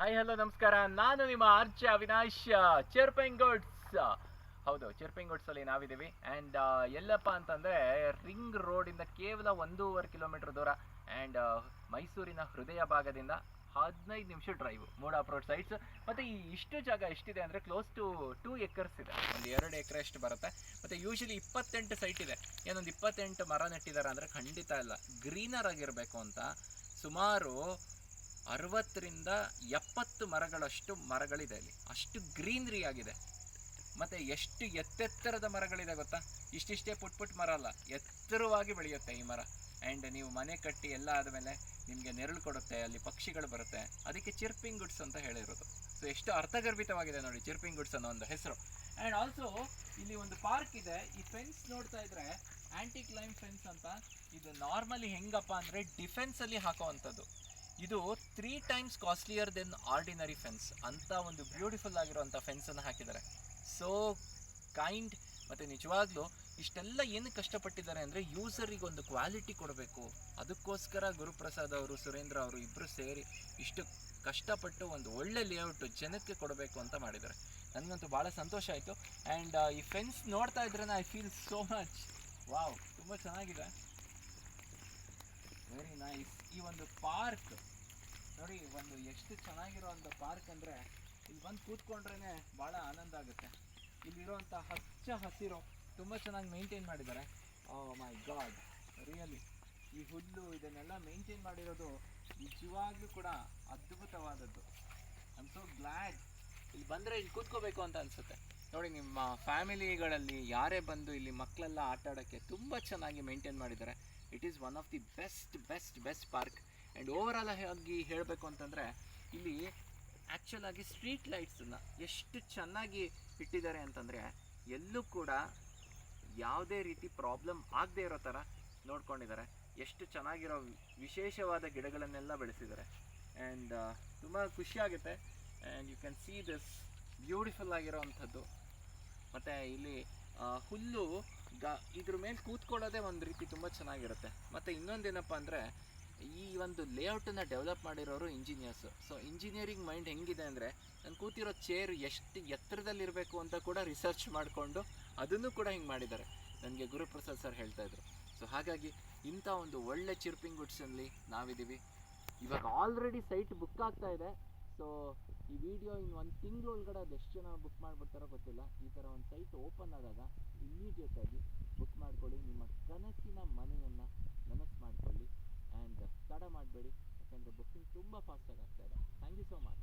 Hi, hello, ನಮಸ್ಕಾರ. ನಾನು ನಿಮ್ಮ ಆರ್ಚ ಅವಿನಾಶ್ ಚೆರ್ಪೆಂಗೋಡ್ಸ್ ಹೌದು ಚೆರ್ಪೆಂಗೋಡ್ಸ್ ಅಲ್ಲಿ ನಾವಿದ್ದೀವಿ. ಆ್ಯಂಡ್ ಎಲ್ಲಪ್ಪ ಅಂತಂದ್ರೆ ರಿಂಗ್ ರೋಡಿಂದ ಕೇವಲ ಒಂದೂವರೆ ಕಿಲೋಮೀಟರ್ ದೂರ. ಆ್ಯಂಡ್ ಮೈಸೂರಿನ ಹೃದಯ ಭಾಗದಿಂದ ಹದಿನೈದು ನಿಮಿಷ ಡ್ರೈವ್ ಮೂಡ್ ರೋಡ್ ಸೈಟ್ಸ್ ಮತ್ತೆ ಈ ಇಷ್ಟು ಜಾಗ ಎಷ್ಟಿದೆ ಅಂದ್ರೆ ಕ್ಲೋಸ್ ಟು ಟೂ ಎಕರ್ಸ್ ಇದೆ. ಒಂದು ಎರಡು ಎಕರೆ ಅಷ್ಟು ಬರುತ್ತೆ. ಮತ್ತೆ ಯೂಶಲಿ ಇಪ್ಪತ್ತೆಂಟು ಸೈಟ್ ಇದೆ. ಏನೊಂದು ಇಪ್ಪತ್ತೆಂಟು ಮರ ನೆಟ್ಟಿದ್ದಾರೆ ಅಂದ್ರೆ ಖಂಡಿತ ಇಲ್ಲ. ಗ್ರೀನರ್ ಆಗಿರಬೇಕು ಅಂತ ಸುಮಾರು ಅರವತ್ತರಿಂದ ಎಪ್ಪತ್ತು ಮರಗಳಷ್ಟು ಮರಗಳಿದೆ ಅಲ್ಲಿ. ಅಷ್ಟು ಗ್ರೀನ್ರಿ ಆಗಿದೆ. ಮತ್ತೆ ಎಷ್ಟು ಎತ್ತೆತ್ತರದ ಮರಗಳಿದೆ ಗೊತ್ತಾ? ಇಷ್ಟಿಷ್ಟೇ ಪುಟ್ ಪುಟ್ ಮರ ಅಲ್ಲ, ಎತ್ತರವಾಗಿ ಬೆಳೆಯುತ್ತೆ ಈ ಮರ. ಆ್ಯಂಡ್ ನೀವು ಮನೆ ಕಟ್ಟಿ ಎಲ್ಲ ಆದಮೇಲೆ ನಿಮಗೆ ನೆರಳು ಕೊಡುತ್ತೆ, ಅಲ್ಲಿ ಪಕ್ಷಿಗಳು ಬರುತ್ತೆ. ಅದಕ್ಕೆ ಚಿರ್ಪಿಂಗ್ ಗುಡ್ಸ್ ಅಂತ ಹೇಳಿರೋದು. ಸೊ ಎಷ್ಟು ಅರ್ಥಗರ್ಭಿತವಾಗಿದೆ ನೋಡಿ ಚಿರ್ಪಿಂಗ್ ಗುಡ್ಸ್ ಅನ್ನೋ ಒಂದು ಹೆಸರು. ಆ್ಯಂಡ್ ಆಲ್ಸೋ ಇಲ್ಲಿ ಒಂದು ಪಾರ್ಕ್ ಇದೆ. ಈ ಫೆನ್ಸ್ ನೋಡ್ತಾ ಇದ್ರೆ ಆ್ಯಂಟಿಕ್ ಕ್ಲೈಮ್ ಫೆನ್ಸ್ ಅಂತ. ಇದು ನಾರ್ಮಲಿ ಹೆಂಗಪ್ಪ ಅಂದರೆ ಡಿಫೆನ್ಸಲ್ಲಿ ಹಾಕೋವಂಥದ್ದು. ಇದು three times costlier than ordinary fence ಅಂತ ಒಂದು ಬ್ಯೂಟಿಫುಲ್ ಆಗಿರುವಂಥ ಫೆನ್ಸನ್ನು ಹಾಕಿದ್ದಾರೆ. ಸೊ ಕೈಂಡ್ ಮತ್ತು ನಿಜವಾಗ್ಲೂ ಇಷ್ಟೆಲ್ಲ ಏನು ಕಷ್ಟಪಟ್ಟಿದ್ದಾರೆ ಅಂದರೆ ಯೂಸರಿಗೆ ಒಂದು ಕ್ವಾಲಿಟಿ ಕೊಡಬೇಕು. ಅದಕ್ಕೋಸ್ಕರ ಗುರುಪ್ರಸಾದ್ ಅವರು, ಸುರೇಂದ್ರ ಅವರು ಇಬ್ಬರು ಸೇರಿ ಇಷ್ಟು ಕಷ್ಟಪಟ್ಟು ಒಂದು ಒಳ್ಳೆ ಲೇಔಟ್ ಜನಕ್ಕೆ ಕೊಡಬೇಕು ಅಂತ ಮಾಡಿದ್ದಾರೆ. ನನಗಂತೂ ಭಾಳ ಸಂತೋಷ ಆಯಿತು. ಆ್ಯಂಡ್ ಈ ಫೆನ್ಸ್ ನೋಡ್ತಾ ಇದ್ರೆ I feel so much wow ತುಂಬ ಚೆನ್ನಾಗಿದೆ. ಈ ಒಂದು ಪಾರ್ಕ್ ನೋಡಿ, ಒಂದು ಎಷ್ಟು ಚೆನ್ನಾಗಿರೋ ಒಂದು ಪಾರ್ಕ್ ಅಂದರೆ, ಇಲ್ಲಿ ಬಂದು ಕೂತ್ಕೊಂಡ್ರೇ ಭಾಳ ಆನಂದ ಆಗುತ್ತೆ. ಇಲ್ಲಿರುವಂಥ ಹಚ್ಚ ಹಸಿರು ತುಂಬ ಚೆನ್ನಾಗಿ ಮೇಂಟೈನ್ ಮಾಡಿದ್ದಾರೆ. ಮೈ ಗಾಡ್ ರಿಯಲಿ ಈ ಹುಲ್ಲು ಇದನ್ನೆಲ್ಲ ಮೇಂಟೈನ್ ಮಾಡಿರೋದು ನಿಜವಾಗ್ಲೂ ಕೂಡ ಅದ್ಭುತವಾದದ್ದು. ಐ ಸೋ ಗ್ಲ್ಯಾಡ್ ಇಲ್ಲಿ ಬಂದರೆ ಇಲ್ಲಿ ಕೂತ್ಕೋಬೇಕು ಅಂತ ಅನಿಸುತ್ತೆ. ನೋಡಿ, ನಿಮ್ಮ ಫ್ಯಾಮಿಲಿಗಳಲ್ಲಿ ಯಾರೇ ಬಂದು ಇಲ್ಲಿ ಮಕ್ಕಳೆಲ್ಲ ಆಟ ಆಡೋಕ್ಕೆ ತುಂಬ ಚೆನ್ನಾಗಿ ಮೇಂಟೈನ್ ಮಾಡಿದ್ದಾರೆ. It is one of the best best best park and overall ಆಗಿ ಹೇಳಬೇಕು ಅಂತಂದರೆ, ಇಲ್ಲಿ ಆ್ಯಕ್ಚುಲಾಗಿ ಸ್ಟ್ರೀಟ್ ಲೈಟ್ಸನ್ನು ಎಷ್ಟು ಚೆನ್ನಾಗಿ ಇಟ್ಟಿದ್ದಾರೆ ಅಂತಂದರೆ, ಎಲ್ಲೂ ಕೂಡ ಯಾವುದೇ ರೀತಿ ಪ್ರಾಬ್ಲಮ್ ಆಗದೆ ಇರೋ ಥರ ನೋಡ್ಕೊಂಡಿದ್ದಾರೆ. ಎಷ್ಟು ಚೆನ್ನಾಗಿರೋ ವಿಶೇಷವಾದ ಗಿಡಗಳನ್ನೆಲ್ಲ ಬೆಳೆಸಿದ್ದಾರೆ. ಆ್ಯಂಡ್ ತುಂಬ ಖುಷಿಯಾಗುತ್ತೆ and you can see this beautiful ಆಗಿರೋವಂಥದ್ದು ಮತ್ತು ಇಲ್ಲಿ ಹುಲ್ಲು ಗ, ಇದ್ರ ಮೇಲೆ ಕೂತ್ಕೊಳ್ಳೋದೇ ಒಂದು ರೀತಿ ತುಂಬ ಚೆನ್ನಾಗಿರುತ್ತೆ. ಮತ್ತು ಇನ್ನೊಂದೇನಪ್ಪ ಅಂದರೆ, ಈ ಒಂದು ಲೇಔಟನ್ನು ಡೆವಲಪ್ ಮಾಡಿರೋರು ಇಂಜಿನಿಯರ್ಸು. ಸೊ ಇಂಜಿನಿಯರಿಂಗ್ ಮೈಂಡ್ ಹೆಂಗಿದೆ ಅಂದರೆ, ನಾನು ಕೂತಿರೋ ಚೇರ್ ಎಷ್ಟು ಎತ್ತರದಲ್ಲಿರಬೇಕು ಅಂತ ಕೂಡ ರಿಸರ್ಚ್ ಮಾಡಿಕೊಂಡು ಅದನ್ನು ಕೂಡ ಹಿಂಗೆ ಮಾಡಿದ್ದಾರೆ. ನನಗೆ ಗುರುಪ್ರಸಾದ್ ಸರ್ ಹೇಳ್ತಾ ಇದ್ರು. ಸೊ ಹಾಗಾಗಿ ಇಂಥ ಒಂದು ಒಳ್ಳೆ ಚಿರ್ಪಿಂಗ್ ಗುಡ್ಸಲ್ಲಿ ನಾವಿದ್ದೀವಿ. ಇವಾಗ ಆಲ್ರೆಡಿ ಸೈಟ್ ಬುಕ್ ಆಗ್ತಾ ಇದೆ. ಸೊ ಈ ವಿಡಿಯೋ ಇನ್ನು ಒಂದು ತಿಂಗಳು ಒಳಗಡೆ ಅದು ಎಷ್ಟು ಜನ ಬುಕ್ ಮಾಡಿಬಿಡ್ತಾರೋ ಗೊತ್ತಿಲ್ಲ. ಈ ಥರ ಒಂದು ಸೈಟ್ ಓಪನ್ ಆದಾಗ ಇಮ್ಮಿಡಿಯೇಟಾಗಿ ಬುಕ್ ಮಾಡಿಕೊಳ್ಳಿ. ನಿಮ್ಮ ಕನಸಿನ ಮನೆಯನ್ನು ನನಸು ಮಾಡಿಕೊಳ್ಳಿ. ಆ್ಯಂಡ್ ತಡ ಮಾಡಬೇಡಿ. ಯಾಕಂದರೆ ಬುಕ್ಕಿಂಗ್ ತುಂಬ ಫಾಸ್ಟಾಗಿ ಆಗ್ತಾಯಿದೆ ಥ್ಯಾಂಕ್ ಯು ಸೋ ಮಚ್